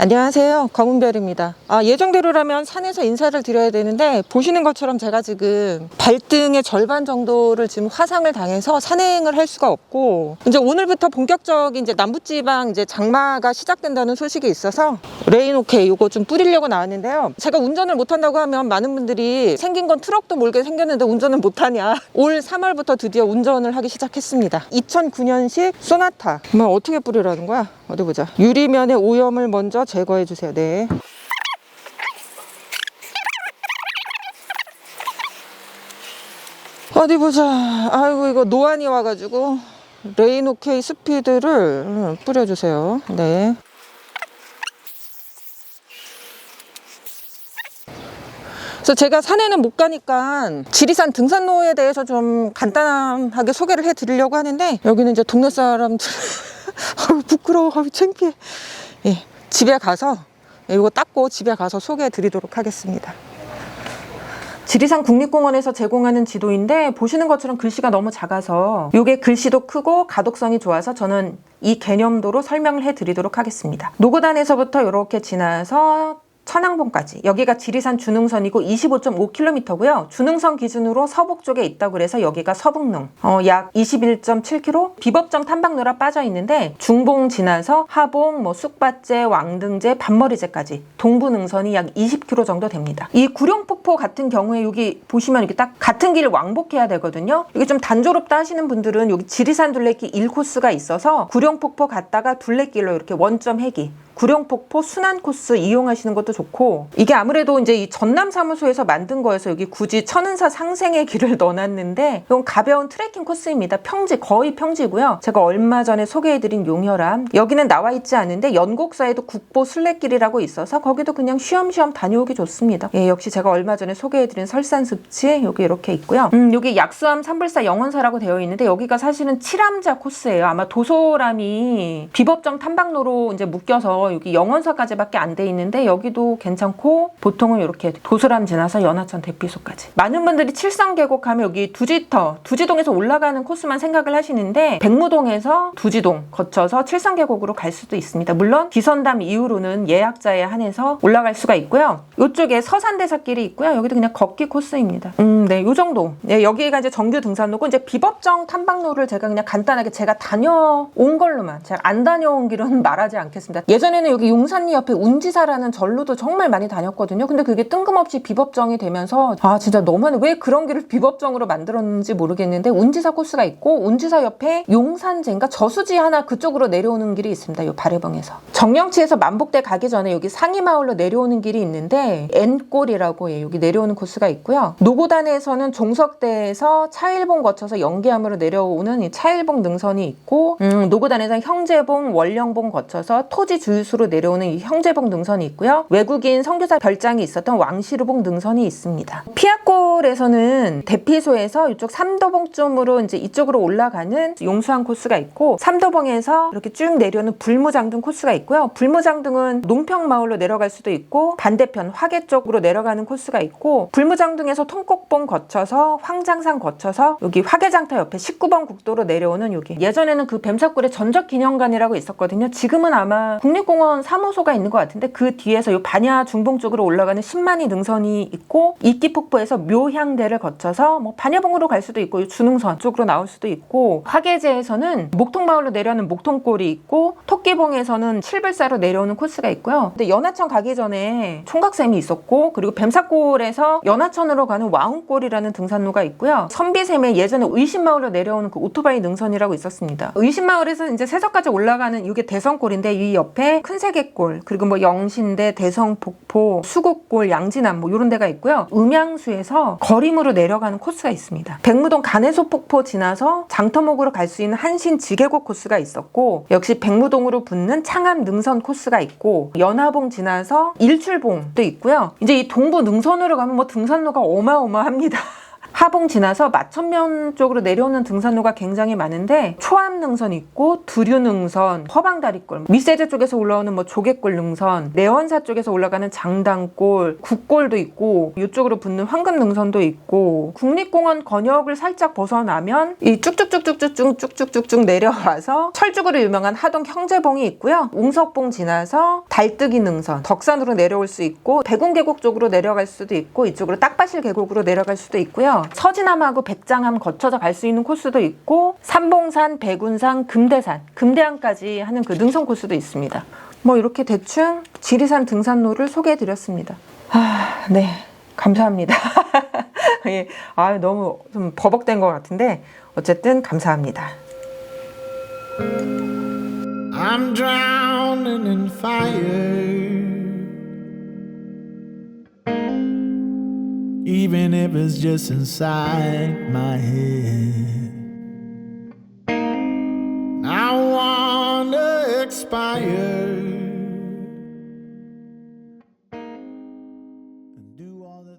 안녕하세요. 검은별입니다. 아, 예정대로라면 산에서 인사를 드려야 되는데 보시는 것처럼 제가 지금 발등의 절반 정도를 지금 화상을 당해서 산행을 할 수가 없고 이제 오늘부터 본격적인 이제 남부지방 이제 장마가 시작된다는 소식이 있어서 레인 오케이 이거 좀 뿌리려고 나왔는데요. 제가 운전을 못한다고 하면 많은 분들이 생긴 건 트럭도 몰게 생겼는데 운전을 못하냐. 올 3월부터 드디어 운전을 하기 시작했습니다. 2009년식 소나타. 뭐 어떻게 뿌리라는 거야? 어디 보자. 유리면의 오염을 먼저 제거해 주세요. 네. 어디 보자. 아이고 이거 노안이 와가지고 레인 오케이 스피드를 음, 뿌려주세요. 네. 그래서 제가 산에는 못 가니까 지리산 등산로에 대해서 좀 간단하게 소개를 해드리려고 하는데 여기는 이제 동네 사람들 아유, 부끄러워 아유, 창피해 예, 집에 가서 이거 닦고 집에 가서 소개해 드리도록 하겠습니다. 지리산 국립공원에서 제공하는 지도인데 보시는 것처럼 글씨가 너무 작아서 이게 글씨도 크고 가독성이 좋아서 저는 이 개념도로 설명을 해드리도록 하겠습니다. 노고단에서부터 이렇게 지나서 천왕봉까지 여기가 지리산 준흥선이고 25.5km고요. 준흥선 기준으로 서북 쪽에 있다고 그래서 여기가 서북릉 어, 약 21.7km 비법정 탐방로라 빠져 있는데 중봉 지나서 하봉, 뭐 쑥밭제, 왕등제, 반머리제까지 동부능선이 약 20km 정도 됩니다. 이 구룡폭포 같은 경우에 여기 보시면 이렇게 딱 같은 길을 왕복해야 되거든요. 이게 좀 단조롭다 하시는 분들은 여기 지리산 둘레길 1코스가 있어서 구룡폭포 갔다가 둘레길로 이렇게 원점 회기 구룡폭포 순환 코스 이용하시는 것도 좋고 이게 아무래도 이제 이 전남 사무소에서 만든 거여서 여기 굳이 천은사 상생의 길을 넣어놨는데 이건 가벼운 트레킹 코스입니다. 평지 거의 평지고요. 제가 얼마 전에 소개해드린 용혈암 여기는 나와 있지 않은데 연곡사에도 국보 순례길이라고 있어서 거기도 그냥 쉬엄쉬엄 다녀오기 좋습니다. 예, 역시 제가 얼마 전에 소개해드린 설산습지 여기 이렇게 있고요. 음, 여기 약수암 삼불사 영원사라고 되어 있는데 여기가 사실은 칠암자 코스예요. 아마 도소람이 비법정 탐방로로 이제 묶여서 여기 영원사까지밖에 안 돼 있는데 여기도 괜찮고 보통은 이렇게 도소람 지나서 연하천 대피소까지. 많은 분들이 칠성 계곡하면 여기 두지터 두지동에서 올라가는 코스만 생각을 하시는데 백무동에서 두지동 거쳐서 칠성 계곡으로 갈 수도 있습니다. 물론 기선담 이후로는 예약자에 한해서 올라갈 수가 있고요. 이쪽에 서산대사길이 있고요. 여기도 그냥 걷기 코스입니다. 음 네 요 정도. 네, 여기가 이제 정규 등산로고. 이제 비법정 탐방로를 제가 그냥 간단하게 제가 다녀온 걸로만 제가 안 다녀온 길은 말하지 않겠습니다. 예전에 는 여기 용산리 옆에 운지사라는 절로도 정말 많이 다녔거든요. 근데 그게 뜬금없이 비법정이 되면서 아 진짜 너무하네. 왜 그런 길을 비법정으로 만들었는지 모르겠는데 운지사 코스가 있고 운지사 옆에 용산제인가 저수지 하나 그쪽으로 내려오는 길이 있습니다. 요 발해봉에서 정령치에서 만복대 가기 전에 여기 상이마을로 내려오는 길이 있는데 N골이라고 예, 여기 내려오는 코스가 있고요. 노고단에서는 종석대에서 차일봉 거쳐서 연계암으로 내려오는 이 차일봉 능선이 있고 음, 노고단에서 형제봉, 월령봉 거쳐서 토지 주유 수로 내려오는 이 형제봉 능선이 있고요. 외국인 선교사 별장이 있었던 왕시루봉 능선이 있습니다. 피아골에서는 대피소에서 이쪽 삼도봉쯤으로 이제 이쪽으로 올라가는 용수항 코스가 있고 삼도봉에서 이렇게 쭉 내려오는 불무장등 코스가 있고요. 불무장등은 농평마을로 내려갈 수도 있고 반대편 화계 쪽으로 내려가는 코스가 있고 불무장등에서 통곡봉 거쳐서 황장산 거쳐서 여기 화계장터 옆에 19번 국도로 내려오는 여기 예전에는 그 뱀사골에 전적기념관이라고 있었거든요. 지금은 아마 국립공원 사무소가 있는 것 같은데 그 뒤에서 요 반야 중봉 쪽으로 올라가는 10만이 능선이 있고 이끼 폭포에서 묘향대를 거쳐서 뭐 반야봉으로 갈 수도 있고 요 주능선 쪽으로 나올 수도 있고 화계제에서는 목통마을로 내려오는 목통골이 있고 토끼봉에서는 칠불사로 내려오는 코스가 있고요. 근데 연하천 가기 전에 총각샘이 있었고 그리고 뱀사골에서 연하천으로 가는 와운골이라는 등산로가 있고요. 선비샘에 예전에 의신마을로 내려오는 그 오토바이 능선이라고 있었습니다. 의신마을에서 이제 세석까지 올라가는 이게 대성골인데 이 옆에 큰 세계골 그리고 뭐 영신대, 대성폭포, 수국골, 양진암 뭐 이런 데가 있고요. 음양수에서 거림으로 내려가는 코스가 있습니다. 백무동 간해소 폭포 지나서 장터목으로 갈 수 있는 한신 지계곡 코스가 있었고 역시 백무동으로 붙는 창암 능선 코스가 있고 연화봉 지나서 일출봉도 있고요. 이제 이 동부 능선으로 가면 뭐 등산로가 어마어마합니다. 하봉 지나서 마천면 쪽으로 내려오는 등산로가 굉장히 많은데 초암 능선 있고 두류 능선, 허방다리골, 미세제 쪽에서 올라오는 뭐 조개골 능선, 내원사 쪽에서 올라가는 장당골, 국골도 있고 이쪽으로 붙는 황금 능선도 있고 국립공원 권역을 살짝 벗어나면 이 쭉쭉쭉쭉쭉쭉 쭉쭉쭉쭉 내려와서 철쭉으로 유명한 하동 형제봉이 있고요. 웅석봉 지나서 달뜨기 능선, 덕산으로 내려올 수 있고 백운 계곡 쪽으로 내려갈 수도 있고 이쪽으로 딱바실 계곡으로 내려갈 수도 있고요. 서진암하고 백장암 거쳐서 갈 수 있는 코스도 있고 삼봉산, 백운산, 금대산, 금대항까지 하는 그 능선 코스도 있습니다. 뭐 이렇게 대충 지리산 등산로를 소개해 드렸습니다. 아, 네. 감사합니다. 예. 아, 너무 좀 버벅된 것 같은데 어쨌든 감사합니다. I'm drowning in fire. If just inside my head. I wanna expire.